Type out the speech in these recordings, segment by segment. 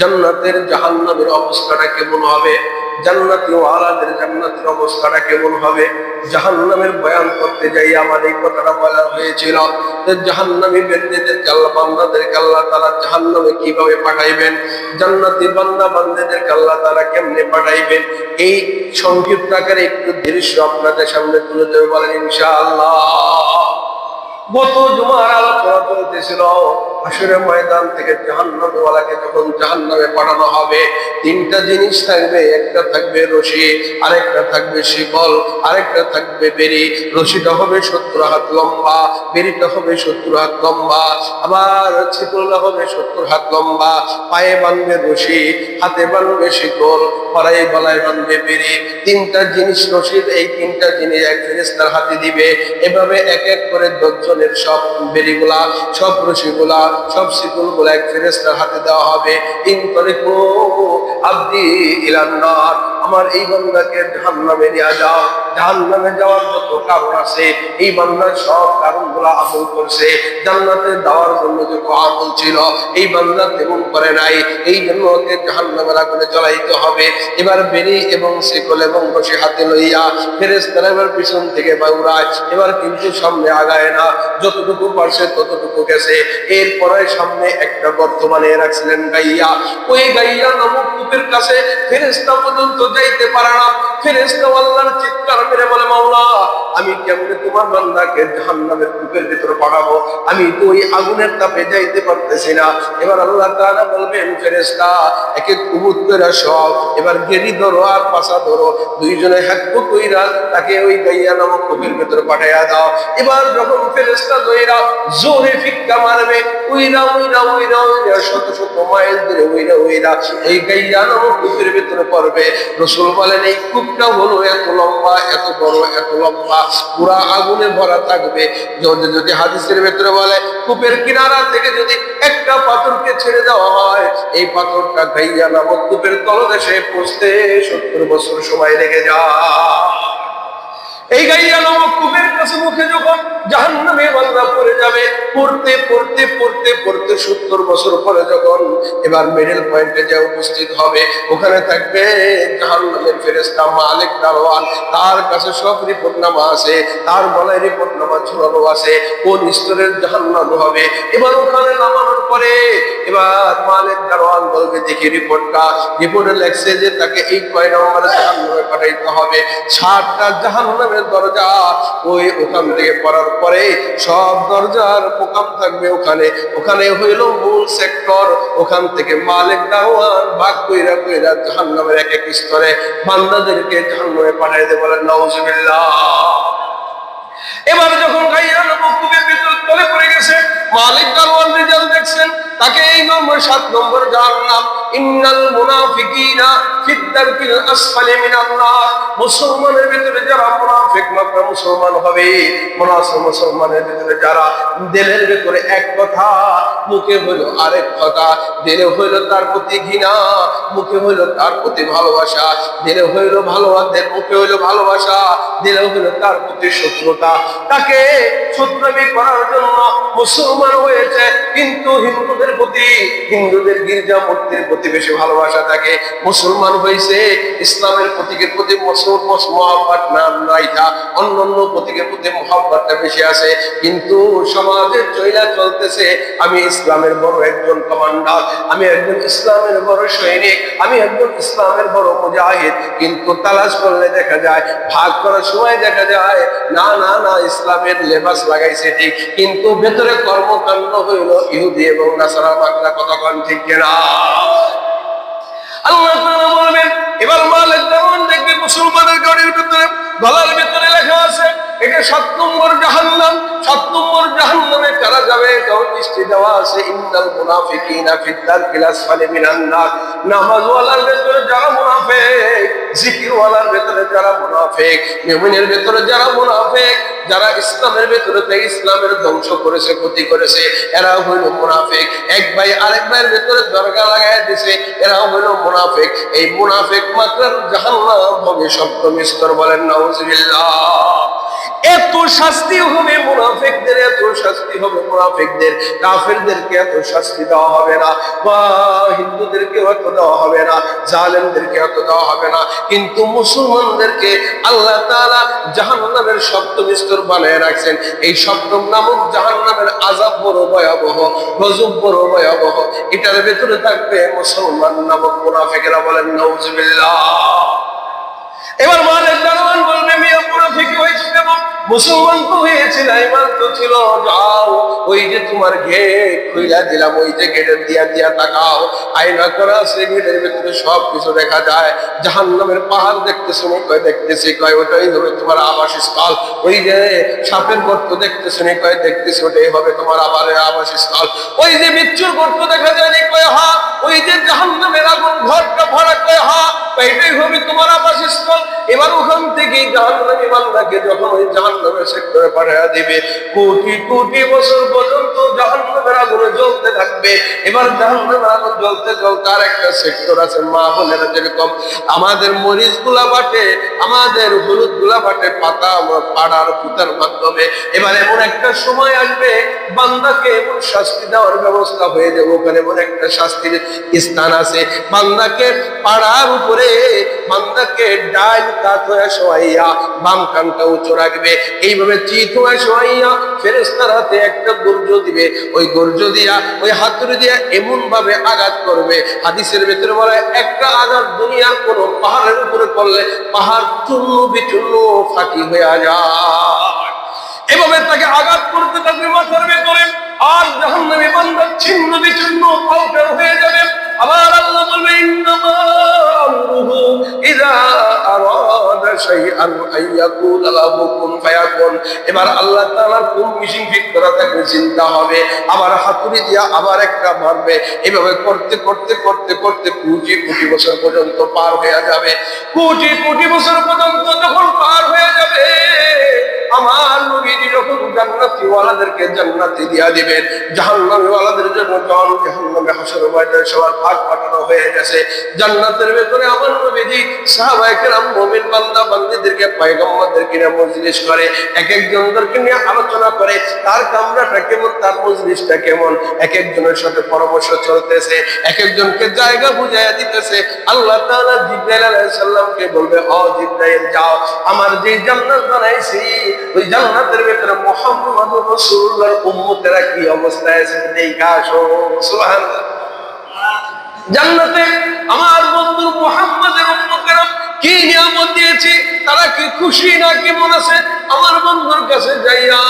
জান্নাতের জাহান্নামের অবস্থাটা কেমন হবে? জান্নাতি ওয়ালাদের জান্নাতের অবস্থাটা কেমন হবে? জাহান্নামের বয়ান করতে যাই আমার এই কথাটা বলা হয়েছিল। জাহান্নামী ব্যক্তিদেরকে আল্লাহ বান্দাদেরকে আল্লাহ তারা জাহান্নামে কীভাবে পাঠাইবেন? জান্নাতি বান্দা বান্দাদেরকে আল্লাহ তারা কেমনে পাঠাইবেন? এই সংক্ষিপ্ত আকারে একটু দৃশ্য আপনাদের সামনে তুলে দেবে বলেন ইনশাআল্লাহ। গত জুমার আলোচনা চলতেছিল আসলে ময়দান থেকে জাহান্নামওয়ালাকে যখন জাহান্নামে পাঠানো হবে, তিনটা জিনিস থাকবে, একটা থাকবে রশি, আরেকটা থাকবে শিকল, আরেকটা থাকবে বেরি। রশিটা হবে সত্তর হাত লম্বা, বেরিটা হবে সত্তর হাত লম্বা, আবার শিকলটা হবে সত্তর হাত লম্বা। পায়ে বাঁধবে রশি, হাতে বাঁধবে শিকল পরাই গলায় বাঁধবে বেরি। তিনটা জিনিস রশিদ এই তিনটা জিনিস এক ফেরেস্তার হাতে দিবে। এভাবে এক এক করে দশজনের সব বেরিগুলা, সব রশিগুলা সব শিকলগুলা এক ফেরেস্তার হাতে দেওয়া হবে। ইন করে আব্দি ইলান্নার আমার এই বান্দাকে জাহান্নামে নিয়ে যাও। জাহান্নামে যাওয়ার যত কারণ আছে, এই বান্দার সব কারণগুলা আমল করছে। জান্নাতে দেওয়ার জন্য যত আমল ছিল, এই বান্দা তেমন করে নাই। এই জন্য ওকে জাহান্নামের আগুনে জ্বলাইতে হবে। এবার বেরি এবং শিকল এবং বসে হাতে লইয়া ফেরেস্তারা এবার পিছন থেকে বাউরায় এবার কিন্তু সামনে আগায় না। যতটুকু পারছে ততটুকু গেছে। এরপরে সামনে একটা বর্তমানে রাখছিলেন গাইয়া। ওই গাইয়া নামক কূপের কাছে ফেরেস্তা পর্যন্ত যাইতে পারে না। ফেরেস্তা আল্লাহর চিৎকার কেমনে তোমার বান্দাকে জাহান্নামের কূপের ভিতরে পাঠাবো? আমি তো ওই আগুনের তাপে যাইতে পারতেছি না। এবার আল্লাহ তাআলা বলবেন ফেরেস্তা একে কুবুত সব এবার গেরি ধরো আর পাশা ধরো। দুইজনে হাক্কু কইরা তাকে ওই গাইয়া নামক কূপের ভিতরে পাঠাইয়া দাও। এবার যখন ফেরেস্তা দইরা জোরে ফিক্কা মারবে, উইরা উইরা উইরা উইরা, শত শত মাইল ধরে উইরা উইরা, এই গাইয়া নামক কূপের ভিতরে পড়বে। রসুল বলেন, এই কূপটা হলো এত লম্বা, এত বড়, এত লম্বা। পুরা আগুনে ভরা থাকবে। যদি হাদিসের ভেতরে বলে, কূপের কিনারা থেকে যদি একটা পাথরকে ছেড়ে দেওয়া হয়, এই পাথরটা গাইয়া নামক কূপের তলদেশে পৌঁছতে সত্তর বছর সময় লেগে যা এই গাইয়া নামক কূপের কাছে মুখে যখন জাহান্নামে বান্দা পড়ে যাবে, পড়তে পড়তে পড়তে পড়তে সত্তর বছর পরে যখন এবার মিডল পয়েন্টে যে উপস্থিত হবে, ওখানে থাকবে জাহান্নামের ফেরেস্তা মালিক দারওয়ান তার কাছে সব রিপোর্ট নামা আছে, তার গলায় রিপোর্ট নামা ঝুলানো আছে, কোন স্তরের জাহান্নাম হবে। এবার ওখানে নামানোর পরে এবার মালিক দারওয়ান বলবে, দেখি রিপোর্টটা রিপোর্টে লেখছে যে তাকে এই কয় নম্বরে জাহান্নামে পাঠাইতে হবে। ষাটটা জাহান্নামের দরজা ওই ওখান থেকে পড়ার পরে সব দরজার মোকাম থাকবে ওখানে। ওখানে হইল মূল সেক্টর ওখান থেকে মালিক দাওয়ান ভাগ কইরা কইরা জাহান্নামের এক এক স্তরে বান্দাদেরকে জাহান্নামে পাঠাই দেবে বলেন নাউজুবিল্লাহ। এবার যখন গাইয়া নবকুবের ভিতর তলে পড়ে গেছে, মালিক তাকে এই নম্বর সাত নম্বর যার নাম, ইন্নাল মুনাফিকিনা ফিদ্দারকিল আসফালি মিনান নার মুসলমানের ভিতরে যারা মুনাফিক, মাত্র মুসলমান হবে। মুনাফিক মুসলমানের ভিতরে যারা দিলের ভিতরে এক কথা, মুখে হইল আরেক কথা, দিলে তার প্রতি ঘৃণা, মুখে হইল তার প্রতি ভালোবাসা, দিলে হইল ভালোবাসা, মুখে হইল ভালোবাসা, দিলে হইল তার প্রতি শত্রুতা। তাকে শত্রুমি করার জন্য মুসলমান হয়েছে, কিন্তু হিন্দুদের প্রতি, হিন্দুদের গির্জা মূর্তির প্রতি বেশি ভালোবাসা থাকে। মুসলমান হয়েছে ইসলামের প্রতীকের প্রতি মহাব্বাত, নাম নাইটা অন্য অন্য প্রতীকের প্রতি মহাব্বাতটা বেশি আছে। কিন্তু সমাজের চইলা চলতেছে, আমি ইসলামের বড় একজন কমান্ডার, আমি একজন ইসলামের বড় সৈনিক, আমি একজন ইসলামের বড় মুজাহিদ। কিন্তু তালাশ করলে দেখা যায়, ভাগ করার সময় দেখা যায়, না না না, ইসলামের লেবাস লাগাইছে ঠিক। কিন্তু ভেতরে কর্মকাণ্ড হইল ইহুদি এবং নাসারা মাকড়া কতক্ষণ ঠিক আল্লাহ বলবেন, এবার মালিক যেমন দেখবে মুসলমানের গাড়ির ভিতরে গলার ভিতরে লেখা আছে এটা সাত নম্বর জাহান্নাম। সাত নম্বর জাহান্নামে কারা যাবে? এটাও দৃষ্টি দেওয়া আছে ইন্দাল মুনাফিকিনা ফিদ্দার কিলাস ফালে মিনান নার নামাজওয়ালার ভেতরে যারা মুনাফিক, জিকিরওয়ালার ভেতরে যারা মুনাফিক, মুমিনের ভেতরে যারা মুনাফিক, যারা ইসলামের ভেতরে থেকে ইসলামের ধ্বংস করেছে, ক্ষতি করেছে, এরা হইল মুনাফিক। এক ভাই আরেক ভাইয়ের ভেতরে দরগা লাগাই দিছে, এরা হইল মুনাফিক। এই মুনাফিক মাত্র জাহান্নাম হবে সপ্তম স্তর বলেন, নাউজুবিল্লাহ। এত শাস্তি হবে মুনাফিকদের, এত শাস্তি হবে মুনাফিকদের। কাফেরদেরকে এত শাস্তি দেওয়া হবে না। বা হিন্দুদেরকে এত দেওয়া হবে না। জালেমদেরকে এত দেওয়া হবে না। কিন্তু মুসলমানদেরকে আল্লাহ তাআলা জাহান্নামের সপ্তম স্তর বানিয়ে রাখছেন। এই সপ্তম নামক জাহান্নামের আযাব বড় ভয়াবহ, গজব বড় ভয়াবহ। এটার ভেতরে থাকবে মুসলমান নামক মুনাফিকেরা বলেন, নাউজুবিল্লাহ। এবার মালের দারোয়ান বলবে মিয়া মুনাফিক দেখা যায়। জাহান্নামের পাহাড় দেখতেছো কয় দেখতেছি, কয় ওটাই হবে তোমার আবাসস্থল। ওই যে সাপের গর্ত দেখতেছো কয় দেখতেছি, ওটাই হবে তোমার আবার আবাসস্থল। ওই যে বিচ্ছুর গর্ত দেখা যায় কয় হা, ওই যে জাহান্নামের আগুন, ঘরটা ভরা, কয় হা এটাই হবে তোমার আবাসস্থল। এবার ওখান থেকে জাহান্নামী যখন ওই জাহান্নামের সেক্টরে দিবে, কোটি কোটি বছর পর্যন্ত জাহান্নামের আগুনে জ্বলতে থাকবে। এবার জাহান্নামের আগুন জ্বলতে একটা সেক্টর আছে, মা বোনেরা যেরকম, আমাদের মরিচগুলা বাটে আমাদের হলুদগুলা বাটে পাতা পাড়ার পিতার মাধ্যমে। এবার এমন একটা সময় আসবে, বান্দাকে এমন শাস্তি দেওয়ার ব্যবস্থা হয়ে যাবে, ওখানে এমন একটা শাস্তির স্থান আছে। বান্দাকে পাড়ার উপরে, বান্দাকে ডাইল কাত হয়ে শোয়াইয়া বাম কানটা উঁচু রাখবে। এইভাবে চিত হয়ে ফেরেস্তার হাতে একটা গর্জ দিবে। ওই গর্জ দিয়া, ওই হাতুড়ি দিয়া এমন ভাবে আঘাত করবে। হাদিসের ভেতরে বলে একটা আঘাত দুনিয়ার কোন পাহাড়ের উপরে পড়লে পাহাড় চূর্ণ বিচূর্ণ ফাঁকি হয়ে যায়। এভাবে তাকে আঘাত করতে থাকবে মাথার ভেতরে আর বান্দা ছিন্ন বিচ্ছিন্ন হয়ে যাবে। আবার আল্লাহ বলবে এবার আল্লাহ তাআলার কোন মিশিং ঠিক করা থাকবে চিন্তা হবে? আবার হাতুড়ি দিয়া আবার একটা মারবে। এভাবে করতে করতে করতে করতে কোটি কোটি বছর পর্যন্ত পার হয়ে যাবে। কোটি কোটি বছর পর্যন্ত যখন পার হয়ে যাবে আমার নবীজি যখন জান্নাতি ওয়ালাদেরকে জান্নাতি দিয়া দিবেন জাহান্নামী ওয়ালাদের জন্য জন জাহান্নামে হাসর ময়দানে সবার ভাগ পাঠানো হয়ে গেছে। জান্নাতের ভেতরে আমার নবীজি সাহাবায়ে কেরাম মুমিন বান্দা বান্দীদেরকে পয়গম্বরদেরকে নিয়ে মজলিস করে এক একজনদেরকে নিয়ে আলোচনা করে, তার কামরাটা কেমন, তার মজলিসটা কেমন এক একজনের সাথে পরামর্শ চলতেছে এক একজনকে জায়গা বুঝাইয়া দিতেছে। আল্লাহ তাআলা জিব্রাইল আলাইহিস সালামকে বলবে, ও জিব্রাইল, যাও, আমার যে জান্নাত বানাইছি ওই জান্নাতের ভেতরে মুহাম্মদ রাসূলুল্লাহর উম্মতেরা কি অবস্থায় আছে নেই আসো, সুবহানাল্লাহ। জান্নাতে আমার বন্ধু মোহাম্মদের উম্মতেরা কি নিয়ামত দিয়েছি? তারা কি খুশি না কেমন আছে? আমার বন্ধুর কাছে যাইয়া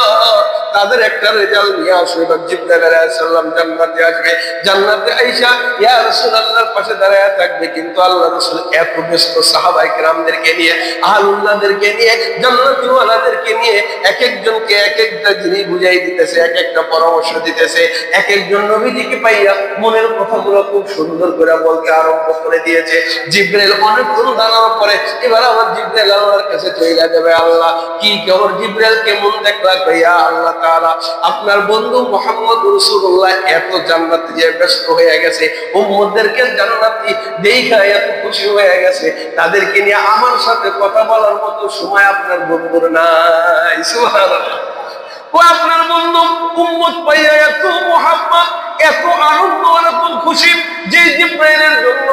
তাদের একটা রেজাল্ট নিয়ে আসবে। জিব্রাইল আলাইহিস জান্নাতে আসবে। জান্নাতে আইসা, ইয়া রাসূলুল্লাহর পাশে দাঁড়ায় থাকবে। কিন্তু আল্লাহ রাসূল এত ব্যস্ত সাহাবায়ে কেরামদেরকে নিয়ে, আহলুল্লাহদেরকে নিয়ে জান্নাতি ওয়ালাদেরকে নিয়ে এক একজনকে এক একটা জিনিস বুঝাই দিতেছে এক একটা পরামর্শ দিতেছে। এক একজন নবীজিকে পাইয়া মনের কথাগুলো খুব সুন্দর করে বলতে আরম্ভ করে দিয়েছে। জিব্রাইল অনেকক্ষণ দাঁড়ানোর পরে এবার আমার জিব্রাইল আল্লাহর কাছে চলে যাবে আল্লাহ। কি খবর জিব্রাইল? কেমন দেখলা কইয়া আল্লাহ তাআলা? আপনার বন্ধু মোহাম্মদ রাসূলুল্লাহ এত জান্নাতে যে ব্যস্ত হয়ে গেছে, উম্মতদেরকে জান্নাতি দেখা এত খুশি হয়ে গেছে। তাদেরকে নিয়ে আমার সাথে কথা বলার মতো সময় আপনার বন্ধুর নাই। সুবহানাল্লাহ। ও আপনার বন্ধু, উম্মত পাইয়া এত মোহাম্মদ এত আনন্দ, এত খুশি, যে জিব্রাইলের জন্য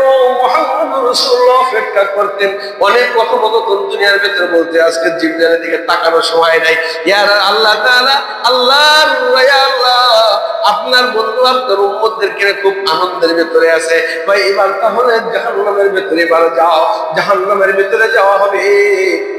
অপেক্ষা করতেন। অনেক কথোপকথন দুনিয়ার ভেতরে বলতে, আজকে দিকে সময় নাই। ইয়ার আল্লাহ তাআলা আল্লাহ, আপনার বন্ধু আপনার উম্মতদেরকে খুব আনন্দের ভেতরে আছে? ভাই, এবার তাহলে জাহান্নামের ভেতরে এবার যাও। জাহান্নামের ভেতরে যাওয়া হবে।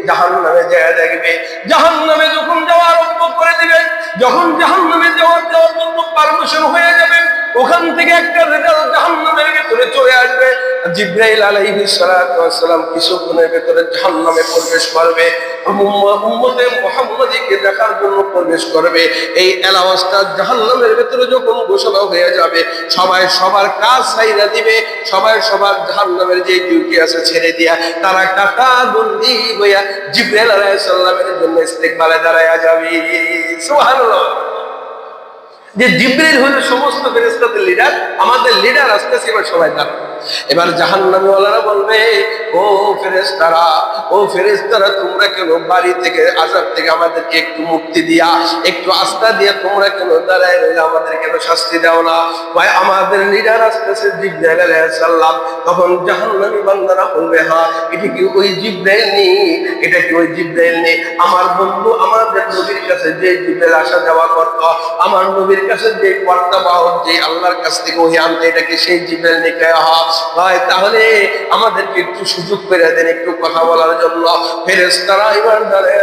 জাহান্নামে যায় দেখবে। জাহান্নামে যখন যাওয়া আরম্ভ করে দিবেন যখন জাহান্নামে যাওয়ার যাওয়ার জন্য পারমিশন হয়ে যাবে ওখান থেকে একটা রেজাল্ট জাহান্নামের ভেতরে চলে আসবে। জিব্রাইল ওয়াস সালাম কিছুক্ষণের ভেতরে জাহান্নামে প্রবেশ করবে উম্ম- উম্মতে মুহাম্মাদীকে দেখার জন্য প্রবেশ করবে। এই এলাওয়াজটা জাহান্নামের ভেতরে যখন ঘোষণা হয়ে যাবে, সবাই সবার কাজ ছাইরা দিবে, সবাই সবার জাহান্নামের যে ডিউটি আছে ছেড়ে দিয়া তারা কাটা বন্দি হইয়া জিব্রাইল আলাইহিস সালামের জন্য ইস্তেকবালে দাঁড়ায়া যাবে। সুবহানাল্লাহ। যে জিব্রিল হলো সমস্ত ফেরেস্তাদের লিডার আমাদের লিডার আসতেছে এবার সবাই দাঁড়ান এবার জাহান্নামী ওয়ালারা বলবে, ও ফেরেশতারা ও ফেরেশতারা, তোমরা কেন বাড়ি থেকে আজাব থেকে আমাদেরকে একটু মুক্তি দিয়া, একটু আস্থা দিয়া তোমরা কেন দাঁড়ায় রইলে, আমাদের কেন শাস্তি দাও না? ভাই, আমাদের লিডার আসতেছে জিব্রাইল আলাইহিস সালাম। তখন জাহান্নামী বান্দারা বলবে হ্যাঁ এটা কি ওই জিব্রাইল নি? এটা কি ওই জিব্রাইল নি? আমার বন্ধু, আমাদের নবীর কাছে যে জিব্রাইল আসা যাওয়া করত, আমার নবীর কাছে যে বার্তা বাহক, যে আল্লাহর কাছ থেকে ওই আনতে, এটা কি সেই জিব্রাইল নি? কে হয় তাহলে আমাদেরকে একটু সুযোগ করে দেন, একটু কথা বলার জন্য। ফেরেস্তারা এবার দাঁড়িয়ে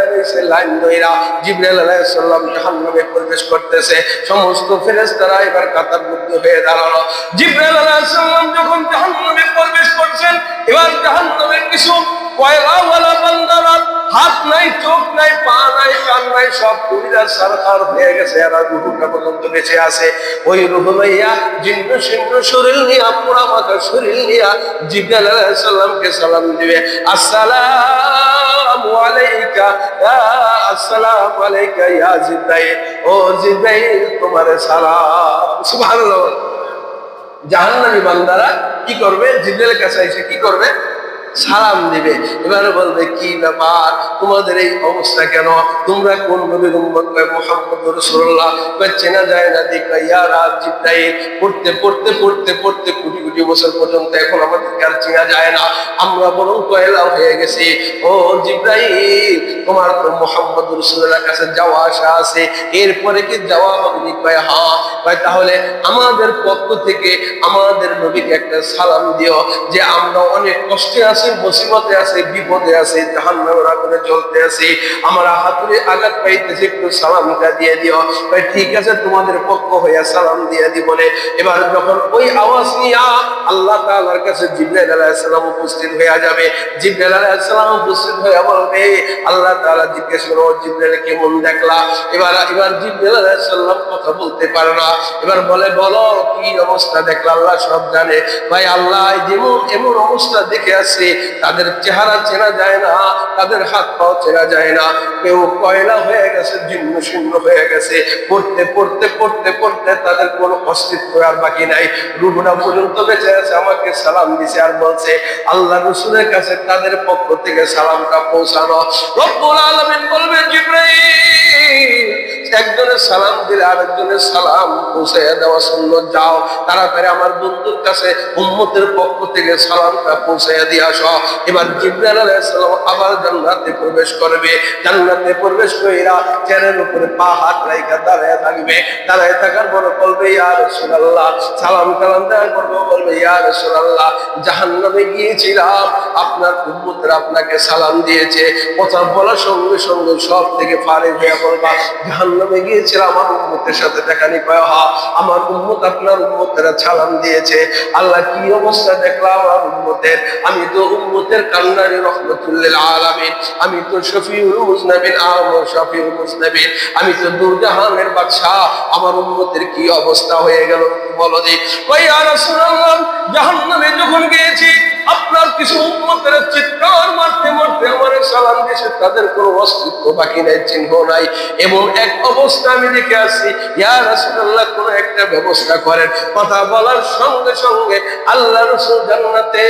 লাইন দইরা জিব্রাইল আলাইহিস সালাম জাহান্নামে প্রবেশ করতেছে। সমস্ত ফেরেস্তারা এবার কাতারবদ্ধ হয়ে দাঁড়াল। জিব্রাইল আলাইহিস সালাম যখন জাহান্নামে প্রবেশ করছেন, এবার জাহান্নামের কিছু কয়লাওয়ালা বান্দারা হাত নাই, চোখ নাই, পা নাই, কান নাই, সব কুড়িরা সারখার হয়ে গেছে। এরা রুহুটা পর্যন্ত বেঁচে আছে? ওই রুহু লইয়া জিন্ন সিন্ন শরীর নিয়া, পোড়া মাথা শরীর নিয়া জিব্রাইল সালামকে সালাম দিবে। আসসালামু আলাইকা আলাইকা, ইয়া ও জিব্রাইল, তোমার সালাম। সুবহানাল্লাহ। জাহান্নামী বান্দারা কি করবে? জিব্রাইলের কাছে এসে কি করবে? সালাম দিবে। এবারে বলবে, কি ব্যাপার? তোমাদের এই অবস্থা কেন? তোমরা কোন নবীর উম্মত কয় মুহাম্মদ রাসূলুল্লাহ? কয় চেনা যায় না, দেখা ইয়া রাত জিব্রাইল, পড়তে পড়তে পড়তে পড়তে কোটি কোটি বছর পর্যন্ত এখন আমাদেরকে আর চেনা যায় না। আমরা বরং কয়লা হয়ে গেছি। ও জিব্রাইল, তোমার তো মুহাম্মদ রাসূলুল্লাহ কাছে যাওয়া আসা আছে। এরপরে কি যাওয়া হবে? কয় হ্যাঁ কয় তাহলে আমাদের পক্ষ থেকে আমাদের নবীকে একটা সালাম দিও যে আমরা অনেক কষ্টে আছি। মুসিবতে আছে, বিপদে আছে, জাহান্নামের আগুনে জ্বলতে আছি। আমরা হাতুড়ে আঘাত পাইতেছি একটু সালামটা দিয়ে দিও। কয় ঠিক আছে, তোমাদের পক্ষ হইয়া সালাম দিয়ে দিব বলে এবার যখন ওই আওয়াজ নিয়ে আল্লাহ তাআলার কাছে জিব্রাইল আলাইহিস সালাম উপস্থিত হয়ে যাবে। জিব্রাইল আলাইহিস সালাম উপস্থিত হয়ে বলবে, আল্লাহ তাআলা জিজ্ঞেস করো, জিব্রাইল কেমন দেখলা? এবার এবার জিব্রাইল আলাইহিস সালাম কথা বলতে পারে না। এবার বলে, বলো, কি অবস্থা দেখলা? আল্লাহ সব জানে। ভাই, আল্লাহ যেমন, এমন অবস্থা দেখে আসছে তাদের চেহারা চেনা যায় না, তাদের হাত পাও চেনা যায় না। কেউ কয়লা হয়ে গেছে জীর্ণ শূন্য হয়ে গেছে। পড়তে পড়তে পড়তে পড়তে তাদের কোনো অস্তিত্ব আর বাকি নাই। রুবনা পর্যন্ত বেঁচে আছে, আমাকে সালাম দিছে আর বলছে, আল্লাহ রসুলের কাছে তাদের পক্ষ থেকে সালামটা পৌঁছানো। রব্বুল আলামিন বলবে জিব্রাইল একজনের সালাম দিলে আরেকজনের সালাম পৌঁছে দেওয়া সুন্দর যাও, তাড়াতাড়ি আমার বন্ধুর কাছে উম্মতের পক্ষ থেকে সালামটা পৌঁছে দিয়ে আসো। এবার জিব্রাইল আলাইহিস সালাম আবার জান্নাতে প্রবেশ করবে। জান্নাতে প্রবেশ কইরা চেয়ারের উপরে পা হাত রাইখা দাঁড়ায় থাকবে। দাঁড়ায় থাকার পর বলবে, ইয়া রাসূলুল্লাহ। সালাম কালাম দেওয়ার পর বলবে, ইয়া রাসূলুল্লাহ। জাহান্নামে গিয়েছিলাম। আপনার উম্মতের আপনাকে সালাম দিয়েছে। কথা বলার সঙ্গে সঙ্গে সব থেকে ফারে হয়ে বলবা জাহান্নামে গিয়েছিল আমার উম্মতের সাথে দেখানি পায় হা আমার উম্মত আপনার উম্মতেরা সালাম দিয়েছে। আল্লাহ কি অবস্থা দেখলাম আমার উম্মতের? আমি তো উম্মতের রক্ত রহমতুল্লিল আলামিন, আমি তো শফিউল মুসনাবিন আম শফিউল মুসনাবিন, আমি তো দুরজাহানের বাদশাহ। আমার উম্মতের কি অবস্থা হয়ে গেল? বলো যখন গিয়েছি, আপনার কিছু চিৎকার মারতে মারতে আমার সালাম দিয়েছে, তাদের কোনো অস্তিত্ব বাকি নাই, চিহ্ন নাই। এমন এক অবস্থা আমি দেখে আসছি, ইয়া রাসূলুল্লাহ, কোনো একটা ব্যবস্থা করেন। কথা বলার সঙ্গে সঙ্গে আল্লাহ রসুল জান্নাতে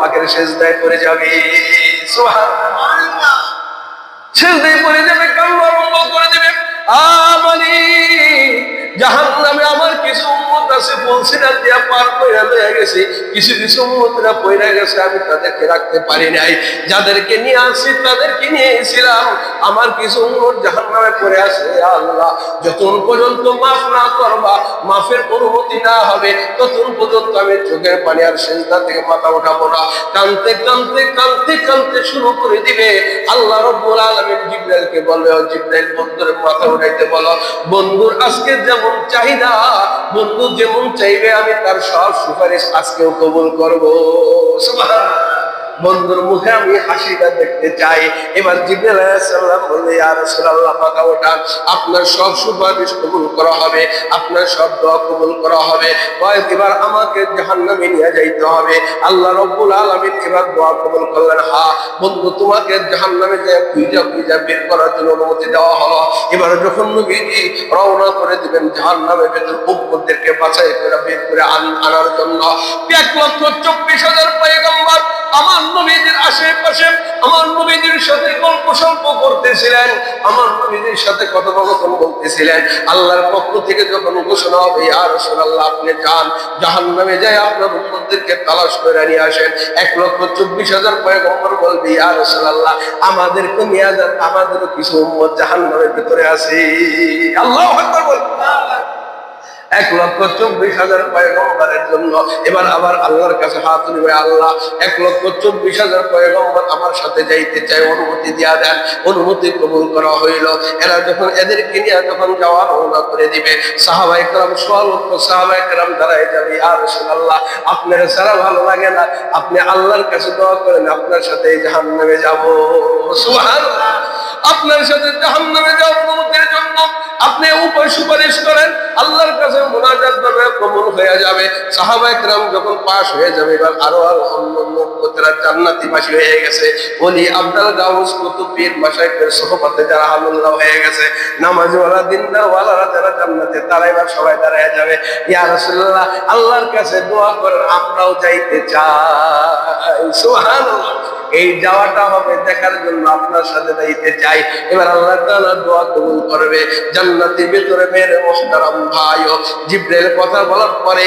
পাকের সেজদায় পড়ে যাবে। সুবহানাল্লাহ। সেজদায় পড়ে যাবে করে দেবে। আমার কিছু দিয়া পার গেছে। কিছু কিছু পয়রা গেছে, আমি তাদেরকে রাখতে পারি নাই। যাদেরকে নিয়ে আসছি তাদেরকে আমার কিছু উম্মত জাহান নামে পড়ে আল্লাহ। যতক্ষণ পর্যন্ত মাফ না করবা, মাফের অনুমতি না হবে, ততক্ষণ পর্যন্ত আমি চোখের পানি আর সেজদা থেকে মাথা উঠাবো না। কানতে কানতে কানতে কানতে শুরু করে দিবে। আল্লাহ রব্বুল আলামিন জিব্রাইলকে বলবে জিব্রাইল, বন্ধুর মাথা উঠাইতে বলো। বন্ধুর আজকে যেমন চাহিদা, বন্ধু যেমন চাইবে আমি তার সব সুপারিশ আজকেও কবুল করব। বন্ধুর মুখে আমি হাসিটা দেখতে চাই। এবার জিবরাইল আলাইহিস সালাম বললে, ইয়া রাসূলুল্লাহ মাথা ওঠান আপনার সব সুপারিশ কবুল করা হবে। আপনার সব দোয়া কবুল করা হবে। এবার আমাকে জাহান্নামে নিয়ে যাইতে হবে। আল্লাহ রব্বুল আলামিন এবার দোয়া কবুল করলেন, হা, বন্ধু, তোমাকে জাহান্নামে যে বের করার জন্য অনুমতি দেওয়া হলো। এবার যখন রওনা করে দিবেন জাহান্নামে ভেতর উম্মতদেরকে বাছাই করে বের করে আন- আনার জন্য। এক লক্ষ চব্বিশ হাজার পয়গম্বর আমার নবীদের আশেপাশে আমার নবীদের সাথে গল্প করতেছিলেন, আমার নবীদের সাথে কথোপকথন বলতেছিলেন। আল্লাহর পক্ষ থেকে যখন ঘোষণা হবে আর রাসূলুল্লাহ, আপনি যান, জাহান্নামে যায় আপনার তালাশ করে নিয়ে আসেন। এক লক্ষ চব্বিশ হাজার পয়গম্বর বলবে, ইয়া রাসূলুল্লাহ, আমাদেরকে নিয়ে আমাদেরও কিছু উম্মত জাহান্নামের ভিতরে আছে। আল্লাহু আকবার বল এক লক্ষ চব্বিশ হাজার পয়গম্বরের জন্য। এবার আবার আল্লাহর কাছে হাত নিবে আল্লাহ। এক লক্ষ চব্বিশ হাজার পয়গম্বর আমার সাথে যাইতে চাই অনুমতি দিয়া দেন। অনুমতি কবুল করা হইল। এরা যখন এদেরকে নিয়ে যখন যাওয়া রওনা করে দিবে। সাহাবাই কালাম সোয়া লক্ষ সাহাবাই কালাম দাঁড়ায় যাবে। আর আল্লাহ আপনার সারা ভালো লাগে না। আপনি আল্লাহর কাছে দোয়া করেন, আপনার সাথে জাহান নামে যাব। সুবহানাল্লাহ। আপনার সাথে জাহান নামে যাওয়ার অনুমতির জন্য আপনি উপায় সুপারিশ করেন, আল্লাহর কাছে মোনাজাত করবে কবুল হয়ে যাবে। সাহাবা একরাম যখন পাশ হয়ে যাবে, এবার আরও আরও অন্য উম্মতেরা জান্নাতি বাসী হয়ে গেছে। ওলি আব্দুল গাউস কুতুব পীর মাশাইখের সোহবতে যারা হামুল্লাহ হয়ে গেছে নামাজ ওয়ালা দিনদার ওয়ালারা যারা জান্নাতে, তারা এবার সবাই দাঁড়ায় যাবে। ইয়া রাসূলুল্লাহ, আল্লাহর কাছে দোয়া করেন, আমরাও যাইতে চাই। সুবহানাল্লাহ। এই যাওয়াটা হবে দেখার জন্য আপনার সাথে যাইতে চাই এবার আল্লাহ তাআলা দোয়া কবুল করবে। জান্নাতের ভিতরে মেরে মোহতারাম ভাই জিব্রাইল কথা বলার পরে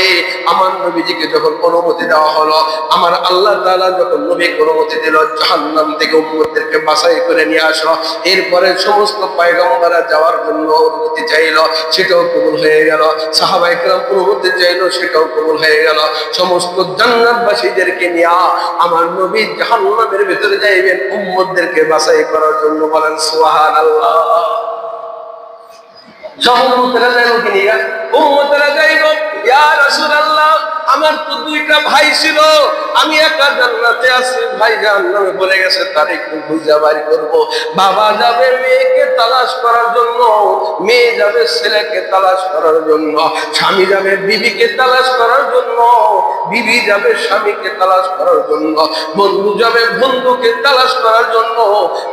আমার নবীজিকে যখন অনুমতি দেওয়া হলো, আমার আল্লাহ তাআলা যখন নবীকে অনুমতি দিল, জাহান্নাম থেকে উম্মতদেরকে বাছাই করে নিয়ে আসলো। এরপরে সমস্ত পয়গম্বররা যাওয়ার জন্য অনুমতি চাইলো, সেটাও কবুল হয়ে গেল। সাহাবায়ে কেরাম অনুমতি চাইলো, সেটাও কবুল হয়ে গেল। সমস্ত জান্নাতবাসীদেরকে নিয়ে আমার নবী জাহান্নামের ভিতরে যাইবেন উম্মতদেরকে বাছাই করার জন্য বলেন, সুবহানাল্লাহ। আল্লাহ উম্মতেরা যাইব ইয়া রাসূলুল্লাহ, আমার দুইটা ভাই ছিল, আমি একা জান্নাতে আছি। ভাই জাহান্নামে পড়ে গেছে তার একটু খুঁজা বাড়ি করব। বাবা যাবে মেয়েকে তালাশ করার জন্য, মেয়ে যাবে ছেলেকে তালাশ করার জন্য, স্বামী যাবে বিবিকে তালাশ করার জন্য, বিবি যাবে স্বামীকে তালাশ করার জন্য, বন্ধু যাবে বন্ধুকে তালাশ করার জন্য।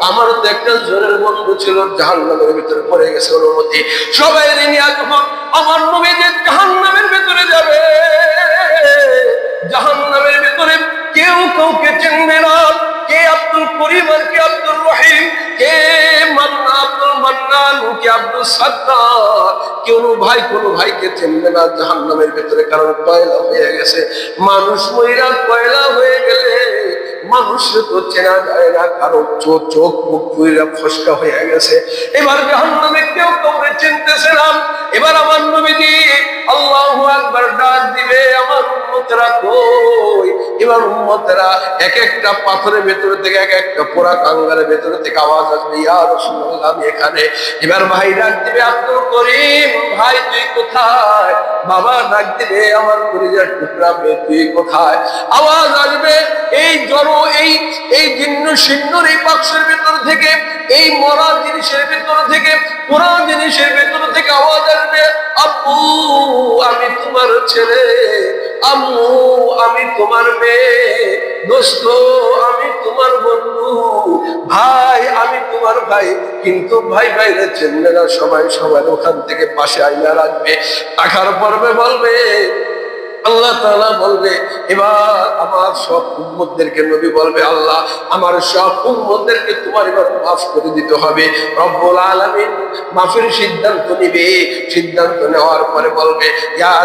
আমার তো একটা জোরের বন্ধু ছিল, জাহান্নামের ভিতরে পড়ে গেছে অনুমতি। সবাই নিয়ে যখন আমার নবী যে জাহান্নামের ভিতরে যাবে। জাহান্নামের ভিতরে কেউ কাউকে চিনবে না। কে আব্দুল করিম কে আব্দুল রহিম? কে মান্না, আব্দুল মান্নান কে আব্দুল সাত্তার কেউ ভাই, কোনো ভাইকে চিনবে না জাহান্নামের ভিতরে, কারণ কয়লা হয়ে গেছে। মানুষ মহিলা কয়লা হয়ে গেলে মানুষকে তো চেনা যায় না কারও চোখ চোখ মুখ পুইরা ফসকা হয়ে গেছে। এবার জাহান্নামে কেউ কাউকে চিনতেছে না। এবার আমার নবীজি আল্লাহু আকবার ডাক দিবে, আমার উম্মতরা কই? এবার উম্মতরা এক একটা পাথরের ভেতর থেকে এক একটা পোড়া কাঙ্গালের ভেতর থেকে আওয়াজ আসবে, ইয়া রাসূলুল্লাহ, আমি এখানে। এবার ভাই ডাক দিবে, আব্দুল করিম, ভাই, তুই কোথায়? বাবা ডাক দিবে, আমার পরিজার টুকরা মেয়ে, তুই কোথায়? আওয়াজ আসবে, এই জড়, এই এই জিন্ন সিন্ধুর এই বাক্সের ভেতর থেকে, এই মরা জিনিসের ভেতর থেকে পুরা জিনিসের ভেতর থেকে আওয়াজ আসবে, আব্বু, আমি তোমার ছেলে। আম্মু, আমি তোমার মেয়ে। দোস্ত, আমি তোমার বন্ধু। ভাই, আমি তোমার ভাই। কিন্তু ভাই ভাইরা চেনবে সবাই সবাই ওখান থেকে পাশে আইনা রাখবে। টাকার পর্বে বলবে আল্লাহ তাআলা বলবে, এবার আমার সব উম্মতদেরকে নবী বলবে, আল্লাহ, আমার সব উম্মতদেরকে তোমার এবার মাফ করে দিতে হবে। রব্বুল আলামিন মাফের সিদ্ধান্ত নিবে। সিদ্ধান্ত নেওয়ার পরে বলবে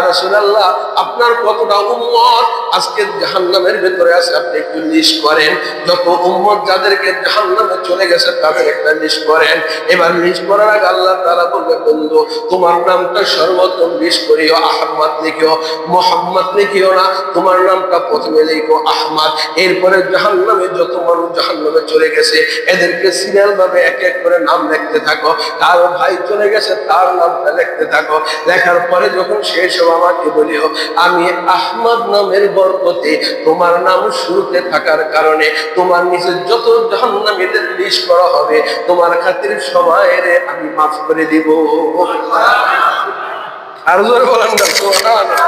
রাসূলুল্লাহ, আপনার কতটা উম্মত আজকে জাহান্নামের ভেতরে আছে, আপনি একটু লিস্ট করেন। যত উম্মত যাদেরকে জাহান্নামে চলে গেছে, তাদের একটা লিস্ট করেন। এবার লিস্ট করার আগে আল্লাহ তাআলা বলবে, বন্ধু, তোমার নামটা সর্বোত্তম লিস্ট করিও, আহমদ লিখিও, মোহাম্মদ মোহাম্মদ লিখিও না। তোমার নামটা প্রথমে লিখো আহমদ। এরপরে জাহান নামে যত মানুষ জাহান নামে চলে গেছে, এদেরকে সিরিয়াল ভাবে এক এক করে নাম লিখতে থাকো। কার ভাই চলে গেছে, তার নামটা লিখতে থাকো। লেখার পরে যখন শেষ হবে আমাকে বলিও আমি আহমদ নামের বরকতে তোমার নাম শুরুতে থাকার কারণে তোমার নিচে যত জাহান্নামীদের লিস্ট করা হবে, তোমার খাতির সময়ের আমি মাফ করে দিব। আর জোর বলেন না।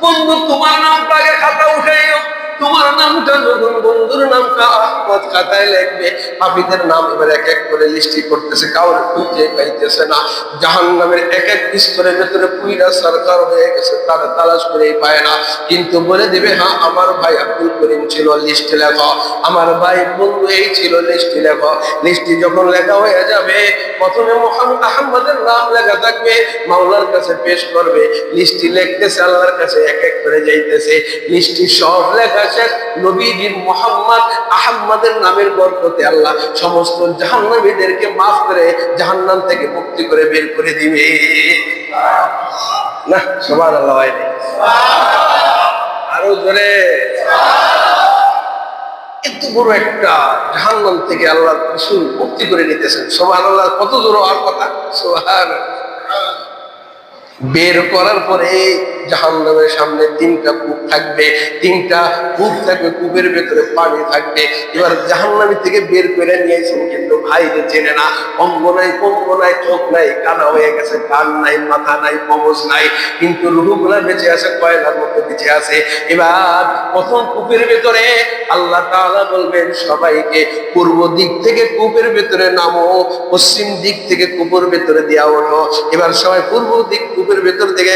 বন্ধু তোমার নামটা আগে খাতা উঠাইও তোমার নামটা যখন বন্ধুর নামটা আহমদ খাতায় লিখবে। পাপীদের নাম এবার এক এক করে লিস্টি করতেছে, কাউরে খুঁজে পাইতেছে না। জাহান নামের এক এক স্তরের ভেতরে পুইরা সরকার হয়ে গেছে, তারা তালাশ করেই পায় না। কিন্তু বলে দিবে হ্যাঁ আমার ভাই আব্দুল করিম ছিল, লিস্টে লেখা। আমার ভাই বন্ধু এই ছিল, লিস্টে লেখা। লিস্টটি যখন লেখা হয়ে যাবে, প্রথমে মোহাম্মদ আহমদের নাম লেখা থাকবে, মাওলার কাছে পেশ করবে। লিস্টটি লিখতেছে, আল্লাহর কাছে এক এক করে যাইতেছে। লিস্টটি সব লেখা শেষ নবীজির মোহাম্মদ আহম্মদের নামের বরকতে আল্লাহ সমস্ত জাহান্নামীদেরকে মাফ করে জাহান্নাম থেকে মুক্তি করে বের করে দিবে। না সবার আল্লাহ আরও জোরে। এত বড় একটা জাহান্নাম থেকে আল্লাহ রসুল মুক্তি করে নিতেছেন সোহান আল্লাহ কত জোর আর কথা? সোহান বের করার পরে জাহান্নামের সামনে তিনটা কূপ থাকবে, তিনটা কূপ থাকবে, কূপের ভেতরে পানি থাকবে। এবার জাহান্নামি থেকে বের করে নিয়েছেন কিন্তু ভাইকে চেনে না। অঙ্গ নাই কঙ্গ নাই, চোখ নাই, কানা হয়ে গেছে, কান নাই, মাথা নাই, কবজ নাই। কিন্তু রুহুগুলা বেঁচে আছে, কয়লার মতো বেঁচে আছে। এবার প্রথম কূপের ভেতরে আল্লাহ তাআলা বলবেন, সবাইকে পূর্ব দিক থেকে কূপের ভেতরে নামো, পশ্চিম দিক থেকে কূপের ভেতরে দেওয়া ওঠো এবার সবাই পূর্ব দিক কূপের ভেতর থেকে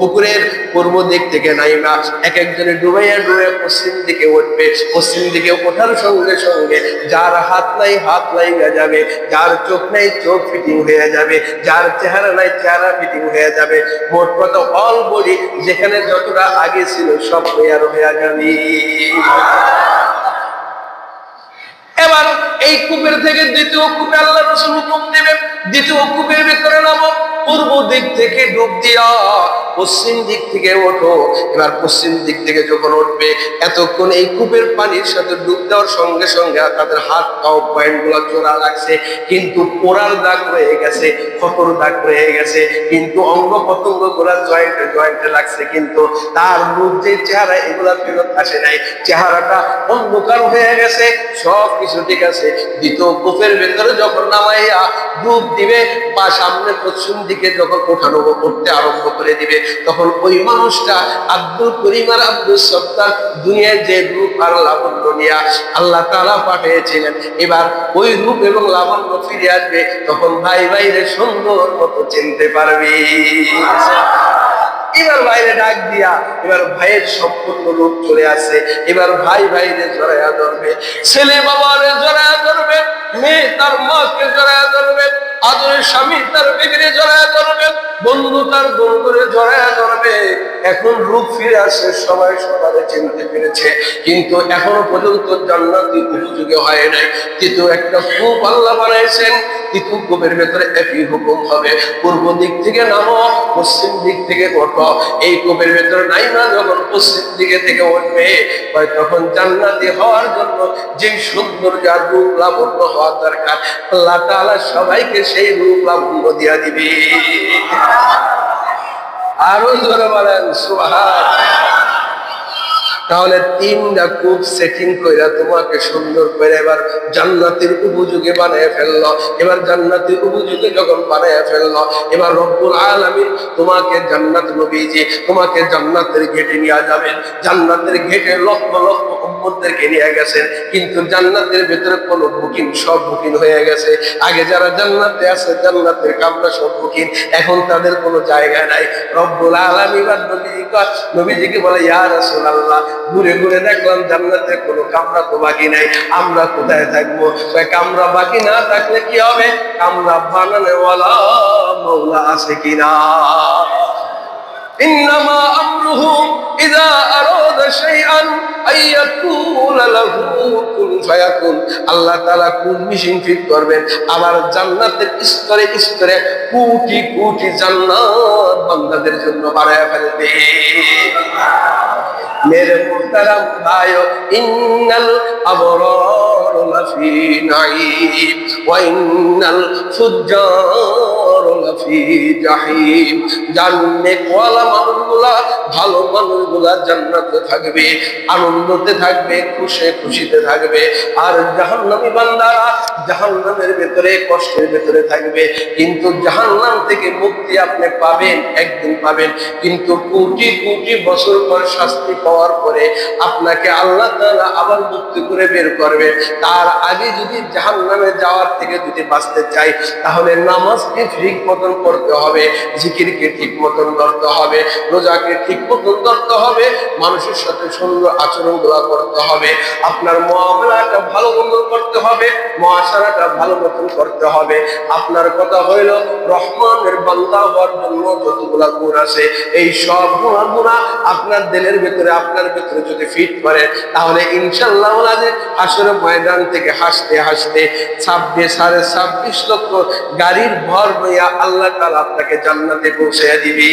পুকুরের পূর্ব দিক থেকে নাইবা এক একজনে ডুবাইয়া ডুবে পশ্চিম দিকে উঠবে। পশ্চিম দিকে ওঠার সঙ্গে সঙ্গে যার হাত নাই হাত লাইগা যাবে, যার চোখ নাই চোখ ফিটিং হয়ে যাবে, যার চেহারা নাই চেহারা ফিটিং হয়ে যাবে। মোট কথা অল বডি যেখানে যতটা আগে ছিল সব তৈয়ার হয়ে যাবে। এবার এই কূপের থেকে দ্বিতীয় কূপে আল্লাহ রসুল হুকুম দেবেন, দ্বিতীয় কূপের ভিতরে নামো পূর্ব দিক থেকে ডুব দিয়া পশ্চিম দিক থেকে ওঠো। এবার পশ্চিম দিক থেকে যখন উঠবে, এতক্ষণ এই কূপের পানির সাথে ডুব দেওয়ার সঙ্গে সঙ্গে তাদের হাত পাও পয়েন্টগুলো জোড়া লাগছে, কিন্তু পোড়ার দাগ রয়ে গেছে ক্ষতর দাগ রয়ে গেছে, কিন্তু অঙ্গ প্রত্যঙ্গগুলা জয়েন্টে জয়েন্টে লাগছে, কিন্তু তার মুখ যে চেহারা এগুলা ফেরত আসে নাই। চেহারাটা অন্ধকার হয়ে গেছে, সব কিছু ঠিক আছে। দ্বিতীয় কূপের ভেতরে যখন নামাইয়া ডুব দিবে, বা সামনে পশ্চিম দিকে যখন ওঠানো করতে আরম্ভ করে দিবে, তখন ওই মানুষটা আব্দুল করিম আর আব্দুল সত্তার দুনিয়ার যে রূপ আর লাবণ্য নিয়ে আল্লাহ তালা পাঠিয়েছিলেন, এবার ওই রূপ এবং লাবণ্য ফিরে আসবে, তখন ভাই ভাইরে সুন্দর মতো চিনতে পারবে। এবার বাইরে ডাক দিয়া, এবার ভাইয়ের সম্পূর্ণ রূপ চলে আসে। এবার ভাই ভাইরে জড়াইয়া ধরবে, ছেলে বাবারে জড়াইয়া ধরবে, মেয়ে তার মাকে জড়াইয়া ধরবে, আদরের স্বামী তার বিবিরে জড়াইয়া ধরবে, বন্ধু তার বন্ধুরে জড়াইয়া ধরবে। এখন রূপ ফিরে আসে, সবাই সবারে চিনতে পেরেছে। কিন্তু এখনও পর্যন্ত জান্নাতি উপযোগী হয় নাই। তৃতীয় একটা কূপ আল্লাহ বানাইছেন পশ্চিম দিক থেকে তখন জান্নাতি হওয়ার জন্য রূপ দরকার সবাইকে সেই রূপ লাবণ্য দিয়া দিবে। আরও জোরে বলেন সুবহান। তাহলে তিনটা কূপ সেটিং কইরা তোমাকে সুন্দর করে এবার জান্নাতের উপযোগী বানিয়ে ফেলল। এবার জান্নাতের উপযোগী যখন বানিয়ে ফেলল, এবার রব্বুল আলামিন তোমাকে জান্নাত নবীজি, তোমাকে জান্নাতের গেটে নিয়ে যাবেন। জান্নাতের গেটে লক্ষ লক্ষ উম্মতদেরকে নিয়ে গেছেন। কিন্তু জান্নাতের ভেতরে কোনো বুকিং, সব বুকিং হয়ে গেছে। আগে যারা জান্নাতে আছে, জান্নাতের কামনা সব বুকিং। এখন তাদের কোনো জায়গা নাই। রব্বুল আলামিন নবীজি নবীজিকে বলে, ইয়া রাসূলুল্লাহ ঘুরে ঘুরে দেখলাম জান্নাতে কোনো কামরা তো বাকি নাই আমরা কোথায় থাকবো কয়, কামরা বাকি না থাকলে কি হবে কামরা বানানে ওয়ালা মৌলা আছে কিনা إنما أمره إذا أراد شيئا أن يقول লাহু কুন ফায়াকুন আল্লাহ তাআলা কুন মিশিং ফিট করবেন আবার জান্নাতের স্তরে স্তরে কোটি কোটি জান্নাত বান্দাদের জন্য বানায় ফেলবে মেরে মোহতারাম ভাইও ইন্নাল আবরার লাফি নাঈম ওয়া ইন্নাল ফুজ্জার ভালো মানুষগুলা জান্নাতে থাকবে, আনন্দতে থাকবে, খুশি খুশিতে থাকবে। আর বান্দারা ভেতরে, কষ্টের ভেতরে থাকবে। কিন্তু থেকে মুক্তি আপনি পাবেন, একদিন পাবেন। কিন্তু কোটি কোটি বছর পর শাস্তি পাওয়ার পরে আপনাকে আল্লাহ তাআলা আবার মুক্তি করে বের করবে। তার আগে যদি জাহান্নামে যাওয়ার থেকে যদি বাঁচতে চাই, তাহলে নামাজকে ঠিক মতন করতে হবে, জিকিরকে ঠিক মতন ধরতে হবে, রোজাকে ঠিক মতন ধরতে হবে, মানুষের সাথে সুন্দর আচরণগুলা করতে হবে, আপনার মহামেলাটা ভালো মতন করতে হবে, মহাসারাটা ভালো মতন করতে হবে। আপনার কথা হইল, রহমানের বান্দা হওয়ার জন্য যতগুলা গুণ আছে, এই সব গুণা গুণা আপনার দিলের ভেতরে, আপনার ভেতরে যদি ফিট করে, তাহলে ইনশাল্লাহ হাসর ময়দান থেকে হাসতে হাসতে ছাব্বিশ সাড়ে ছাব্বিশ লক্ষ গাড়ির ভর হইয়া আল্লাহ তালা আপনাকে জান্নাতে পৌঁছে দিবি।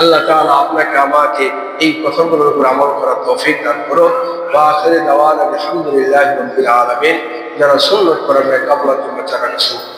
আল্লাহ তালা আপনাকে আমাকে এই কথাগুলোর উপর আমল করার তৌফিক দান করো বা আখিরি দাওয়ানা আলহামদুলিল্লাহি রাব্বিল আলামিন। যারা সুন্নাত করবে কাবলার জন্য যারা সুন্নাত।